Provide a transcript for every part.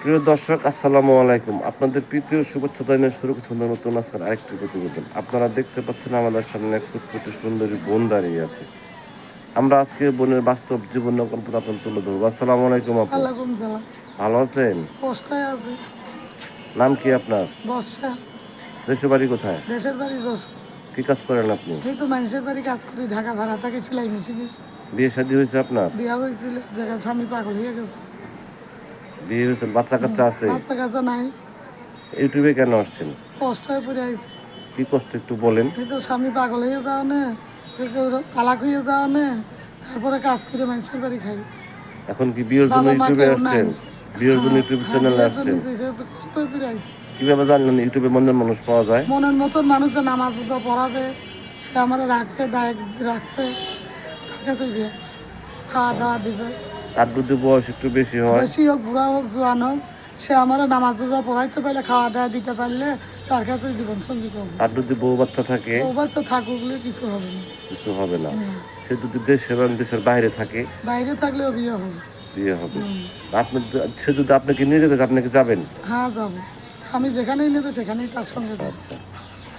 প্রিয় দর্শক আসসালামু আলাইকুম। আপনাদের প্রীতীয় শুভেচ্ছা জানিয়ে শুরু করছেন নতুন আজকের আরেকটি প্রতিবেদন। আপনারা দেখতে পাচ্ছেন আমাদের সামনে এক ফুটফুটে সুন্দরী বোন দাঁড়িয়ে আছে। আমরা আজকে বোনের বাস্তব জীবন গল্প আপনার তুলে ধরবো। আসসালামু আলাইকুম আপু। ভালো আছেন? নাম কি আপনার? বর্ষা। দেশের বাড়ি কোথায়? দেশের বাড়ি কি কাজ করেন আপনি? এই তো মানুষের বাড়ি কাজ করি ঢাকা ভাড়া থাকে সেলাই মেশিনে। বিয়ে শাদী হয়েছে আপনার? বিয়া হয়েছিল জায়গা স্বামী পাগল হয়ে গেছে। বিয়ে হয়েছে বাচ্চা কাচ্চা আছে। বাচ্চা কাচ্চা নাই। ইউটিউবে কেন আসছেন? পোস্টায় পড়ে আইছে। কি কষ্ট একটু বলেন। এই তো স্বামী পাগল হয়ে যাওয়া নে তালাক হয়ে যাওয়া নে তারপরে কাজ করে মানুষের বাড়ি খাই। এখন কি বিয়ের জন্য ইউটিউবে আসছেন? বিয়ের জন্য ইউটিউব চ্যানেলে হ্যাঁ, আসছেন? কষ্ট পড়ে আইছে। কীভাবে জানলেন ইউটিউবে মনের মানুষ পাওয়া যায়? মনের মতন মানুষ যে নামাজ পূজা পড়াবে সে আমার রাখছে রাখবে তার কাছে খাওয়া দাওয়া দিবে। তার যদি বয়স একটু বেশি হয়। বেশি হোক বুড়া হোক জোয়ান হোক সে আমার নামাজ রোজা পড়াইতে পারলে খাওয়া দাওয়া দিতে পারলে তার কাছে জীবন সঙ্গী করব। তার যদি বউ বাচ্চা থাকে? ও বাচ্চা থাকুক কিছু হবে না। কিছু হবে না। সে যদি দেশে এবং দেশের বাইরে থাকে? বাইরে থাকলেও বিয়ে হবে। বিয়ে হবে। আপনি সে যদি আপনাকে নিয়ে যেতে চায়, আপনি কি যাবেন? হ্যাঁ যাব। স্বামী যেখানেই নেবে সেখানেই তার সঙ্গে আচ্ছা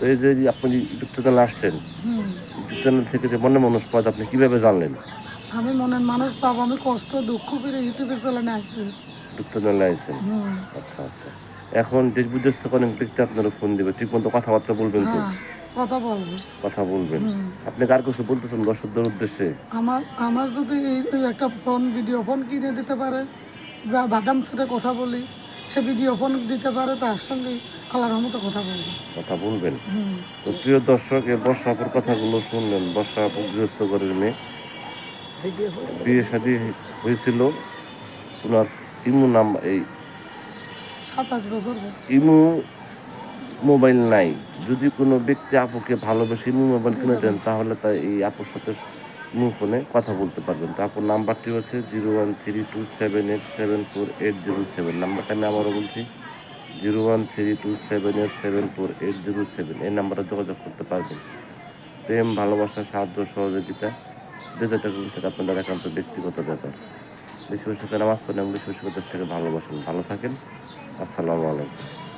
এই যে আপনি ইউটিউব চ্যানেলে আসছেন ইউটিউব চ্যানেল থেকে যে মনের মানুষ আপনি কীভাবে জানলেন? আমি মনের মানুষ পাবো আমি কষ্ট দুঃখ করে ইউটিউবে চলে আসছি। ইউটিউব চ্যানেলে আইছেন আচ্ছা আচ্ছা। এখন দেশ বিদেশ থেকে অনেক ব্যক্তি আপনারা ফোন দেবে ঠিক মতো কথাবার্তা বলবেন তো? হ্যাঁ কথা বলব। কথা বলবেন। আপনি কার কিছু বলতেছেন দর্শকদের উদ্দেশ্যে? আমার আমার যদি একটা ফোন ভিডিও ফোন কিনে দিতে পারে বা বাদাম সাথে কথা বলি সে ভিডিও ফোন দিতে পারে তার সঙ্গে আল্লাহর মতো কথা বলব কথা বলবেন? তো প্রিয় দর্শক এই বর্ষা আপুর কথাগুলো শুনলেন। বর্ষা আপু গৃহস্থ ঘরের মেয়ে। বিয়ে শাদী হয়েছিল। ওনার ইমু নাম এই। ইমু মোবাইল নাই। যদি কোনো ব্যক্তি আপুকে ভালোবেসে ইমু মোবাইল কিনে দেন তাহলে তা এই আপুর সাথে ইমু ফোনে কথা বলতে পারবেন। তো আপুর নাম্বারটি হচ্ছে zero one three two seven eight seven four eight zero seven. নাম্বারটা আমি আবারও বলছি zero one three two seven eight seven four eight zero seven. এই নাম্বারে যোগাযোগ করতে পারবেন। প্রেম ভালোবাসা সাহায্য সহযোগিতা। যে যেটা করুন সেটা আপনাদের একান্ত ব্যক্তিগত ব্যাপার। বেশি বেশি করে নামাজ পড়েন বেশি বেশি করে দেশটাকে ভালোবাসেন। ভালো থাকেন। আসসালামু আলাইকুম।